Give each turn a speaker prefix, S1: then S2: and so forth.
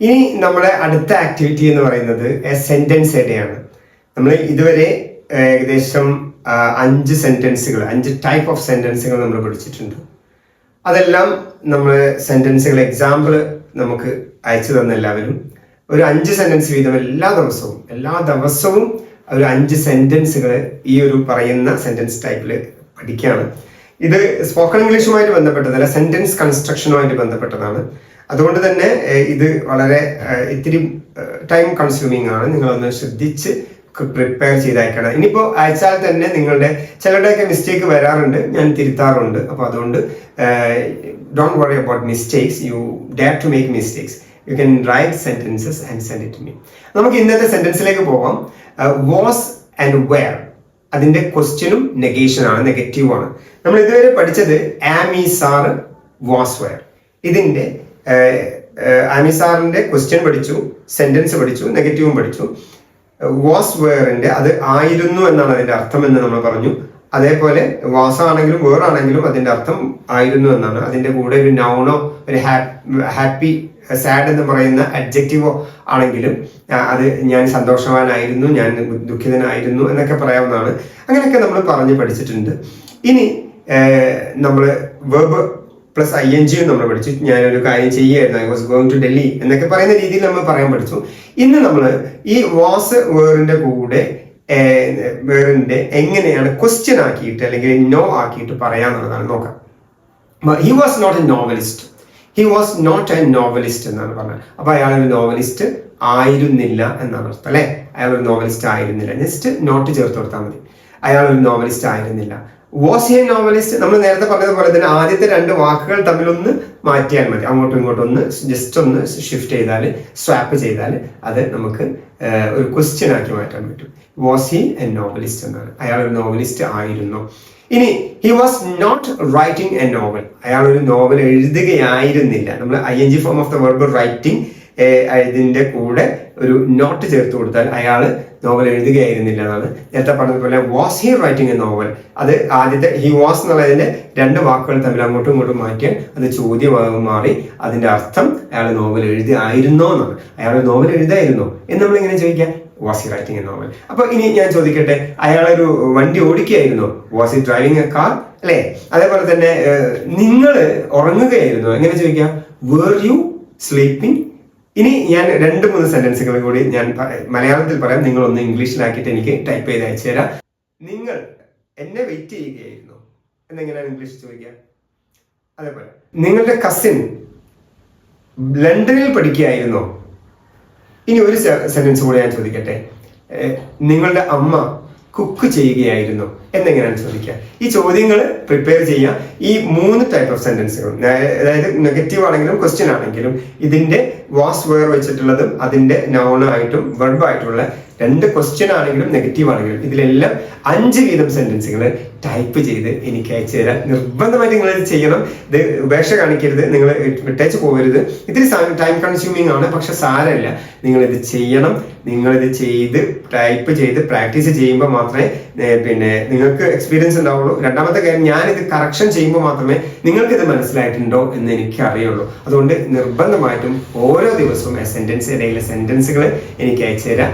S1: ഇനി നമ്മുടെ അടുത്ത ആക്ടിവിറ്റി എന്ന് പറയുന്നത് സെന്റൻസ് എഡയാണ് നമ്മൾ ഇതുവരെ ഏകദേശം അഞ്ച് സെന്റൻസുകൾ അഞ്ച് ടൈപ്പ് ഓഫ് സെന്റൻസുകൾ നമ്മൾ പഠിച്ചിട്ടുണ്ട്. അതെല്ലാം നമ്മൾ സെന്റൻസുകൾ എക്സാമ്പിൾ നമുക്ക് അയച്ചു തന്ന എല്ലാവരും. ഒരു അഞ്ച് സെന്റൻസ് വീതം എല്ലാ ദിവസവും എല്ലാ ദിവസവും ഒരു അഞ്ച് സെന്റൻസുകൾ ഈ ഒരു പറയുന്ന സെന്റൻസ് ടൈപ്പിൽ പഠിക്കുകയാണ്. ഇത് സ്പോക്കൺ ഇംഗ്ലീഷുമായിട്ട് ബന്ധപ്പെട്ടതല്ല സെന്റൻസ് കൺസ്ട്രക്ഷനുമായിട്ട് ബന്ധപ്പെട്ടതാണ്. അതുകൊണ്ട് തന്നെ ഇത് വളരെ ഇത്തിരി ടൈം കൺസ്യൂമിംഗ് ആണ്. നിങ്ങളൊന്ന് ശ്രദ്ധിച്ച് പ്രിപ്പയർ ചെയ്തയക്കണം. ഇനിയിപ്പോൾ അയച്ചാൽ തന്നെ നിങ്ങളുടെ ചിലരുടെയൊക്കെ മിസ്റ്റേക്ക് വരാറുണ്ട് ഞാൻ തിരുത്താറുണ്ട്. അപ്പോൾ അതുകൊണ്ട് don't worry about mistakes you dare to make mistakes you can write sentences and send it me നമുക്ക് ഇന്നത്തെ സെന്റൻസിലേക്ക് പോകാം വാസ് ആൻഡ് വെയർ അതിന്റെ ക്വസ്റ്റ്യനും നെഗേഷൻ ആണ് നെഗറ്റീവ് ആണ്. നമ്മൾ ഇതുവരെ പഠിച്ചത് ആമിസാർ വാസ് വെയർ ഇതിന്റെ ആമിസാറിന്റെ ക്വസ്റ്റ്യൻ പഠിച്ചു സെന്റൻസ് പഠിച്ചു നെഗറ്റീവും പഠിച്ചു. വാസ് വെയറിന്റെ അത് ആയിരുന്നു എന്നാണ് അതിന്റെ അർത്ഥം എന്ന് നമ്മൾ പറഞ്ഞു. അതേപോലെ വാസ് ആണെങ്കിലും വേർ ആണെങ്കിലും അതിന്റെ അർത്ഥം ആയിരുന്നു എന്നാണ്. അതിന്റെ കൂടെ ഒരു നൗണോ ഒരു ഹാപ്പി സാഡ് എന്ന് പറയുന്ന അഡ്ജക്റ്റീവോ ആണെങ്കിലും അത് ഞാൻ സന്തോഷവാനായിരുന്നു ഞാൻ ദുഃഖിതനായിരുന്നു എന്നൊക്കെ പറയാവുന്നതാണ്. അങ്ങനെയൊക്കെ നമ്മൾ പറഞ്ഞു പഠിച്ചിട്ടുണ്ട്. ഇനി നമ്മൾ വെബ് പ്ലസ് ഐ എൻ ജിയും നമ്മൾ പഠിച്ചു. ഞാനൊരു കാര്യം ചെയ്യുമായിരുന്നു I was going to Delhi എന്നൊക്കെ പറയുന്ന രീതിയിൽ നമ്മൾ പറയാൻ പഠിച്ചു. ഇന്ന് നമ്മൾ ഈ വാസ് വേറിന്റെ കൂടെ വേറിന്റെ എങ്ങനെയാണ് ക്വസ്റ്റ്യൻ ആക്കിയിട്ട് അല്ലെങ്കിൽ നോ ആക്കിയിട്ട് പറയാന്നുള്ളതാണ് നോക്കാം. He was not a novelist he was not a novelist എന്നാണ് പറഞ്ഞത്. അപ്പൊ അയാൾ ഒരു നോവലിസ്റ്റ് ആയിരുന്നില്ല എന്നാണ് അർത്ഥം അല്ലെ? അയാൾ ഒരു നോവലിസ്റ്റ് ആയിരുന്നില്ല. ജസ്റ്റ് നോട്ട് ചേർത്ത് കൊടുത്താൽ മതി. അയാൾ ഒരു നോവലിസ്റ്റ് ആയിരുന്നില്ല. വാസ് എ നോവലിസ്റ്റ് നമ്മൾ നേരത്തെ പറഞ്ഞതുപോലെ തന്നെ ആദ്യത്തെ രണ്ട് വാക്കുകൾ തമ്മിലൊന്ന് മാറ്റിയാൽ മതി. അങ്ങോട്ടും ഇങ്ങോട്ടും ഒന്ന് ജസ്റ്റ് ഒന്ന് ഷിഫ്റ്റ് ചെയ്താൽ സ്വാപ്പ് ചെയ്താൽ അത് നമുക്ക് ഒരു ക്വസ്റ്റ്യൻ ആക്കി മാറ്റാൻ പറ്റും. വാസ് ഹി എ നോവലിസ്റ്റ് എന്നാണ്. അയാൾ ഒരു നോവലിസ്റ്റ് ആയിരുന്നു. ഇനി he was not writing a novel അയാൾ ഒരു നോവൽ എഴുതുകയായിരുന്നില്ല. നമ്മൾ I N G form of the verb writing ഇതിന്റെ കൂടെ ഒരു നോട്ട് ചേർത്ത് കൊടുത്താൽ അയാൾ നോവൽ എഴുതുകയായിരുന്നില്ല എന്നാണ് നേരത്തെ പറഞ്ഞതുപോലെ was he writing a novel അത് ആദ്യത്തെ ഹി വാസ് എന്നുള്ളതിന്റെ രണ്ട് വാക്കുകൾ തമ്മിൽ അങ്ങോട്ടും ഇങ്ങോട്ടും മാറ്റിയാൽ അത് ചോദ്യമാകും മാറി. അതിന്റെ അർത്ഥം അയാൾ നോവൽ എഴുതിയായിരുന്നോ എന്നാണ്. അയാൾ നോവൽ എഴുതായിരുന്നോ? എന്ന് നമ്മൾ ഇങ്ങനെ ചോദിക്കാം. Was he writing a novel അപ്പൊ ഇനി ഞാൻ ചോദിക്കട്ടെ അയാളൊരു വണ്ടി ഓടിക്കുകയായിരുന്നു? Was he driving a car അല്ലേ? അതേപോലെ തന്നെ നിങ്ങൾ ഉറങ്ങുകയായിരുന്നു? എങ്ങനെ ചോദിക്കാം? വേർ യു സ്ലീപ്പിംഗ് ഇനി ഞാൻ രണ്ട് മൂന്ന് സെന്റൻസുകൾ കൂടി ഞാൻ മലയാളത്തിൽ പറയാം. നിങ്ങൾ ഒന്ന് ഇംഗ്ലീഷിലാക്കിയിട്ട് എനിക്ക് ടൈപ്പ് ചെയ്ത് അയച്ചു തരാം. നിങ്ങൾ എന്നെ വെയിറ്റ് ചെയ്യുകയായിരുന്നു. എന്നെങ്ങനെയാണ് ഇംഗ്ലീഷ് ചോദിക്കുക? അതേപോലെ. നിങ്ങളുടെ കസിൻ ലണ്ടനിൽ പഠിക്കുകയായിരുന്നോ? ഇനി ഒരു സെന്റൻസ് കൂടെ ഞാൻ ചോദിക്കട്ടെ. നിങ്ങളുടെ അമ്മ കുക്ക് ചെയ്യുകയായിരുന്നു എന്നെങ്ങനെയാണ് ചോദിക്കുക. ഈ ചോദ്യങ്ങൾ പ്രിപ്പയർ ചെയ്യുക. ഈ മൂന്ന് ടൈപ്പ് ഓഫ് സെന്റൻസുകൾ അതായത് നെഗറ്റീവ് ആണെങ്കിലും ക്വസ്റ്റ്യൻ ആണെങ്കിലും ഇതിന്റെ വാസ് വേർ വെച്ചിട്ടുള്ളതും അതിന്റെ നൗണായിട്ടും വെർബായിട്ടുള്ള രണ്ട് ക്വസ്റ്റ്യൻ ആണെങ്കിലും നെഗറ്റീവ് ആണെങ്കിലും ഇതിലെല്ലാം അഞ്ച് വീതം സെന്റൻസുകൾ ടൈപ്പ് ചെയ്ത് എനിക്ക് അയച്ചു തരാം നിർബന്ധമായിട്ട് നിങ്ങൾ ഇത് ചെയ്യണം. ഇത് ഉപേക്ഷ കാണിക്കരുത്. നിങ്ങൾ വിട്ടയച്ച് പോകരുത്. ഇത്തിരി ടൈം കൺസ്യൂമിങ് ആണ് പക്ഷെ സാരമില്ല. നിങ്ങൾ ഇത് ചെയ്യണം. നിങ്ങൾ ഇത് ചെയ്ത് ടൈപ്പ് ചെയ്ത് പ്രാക്ടീസ് ചെയ്യുമ്പോൾ മാത്രമേ പിന്നെ നിങ്ങൾക്ക് എക്സ്പീരിയൻസ് ഉണ്ടാവുള്ളൂ. രണ്ടാമത്തെ കാര്യം ഞാൻ ഇത് കറക്ഷൻ ചെയ്യുമ്പോൾ മാത്രമേ നിങ്ങൾക്ക് ഇത് മനസ്സിലായിട്ടുണ്ടോ എന്ന് എനിക്ക് അറിയുള്ളൂ. അതുകൊണ്ട് നിർബന്ധമായിട്ടും ഓരോ ദിവസവും സെന്റൻസ് ഇടയിലെ സെന്റൻസുകൾ എനിക്ക് അയച്ചു തരാം.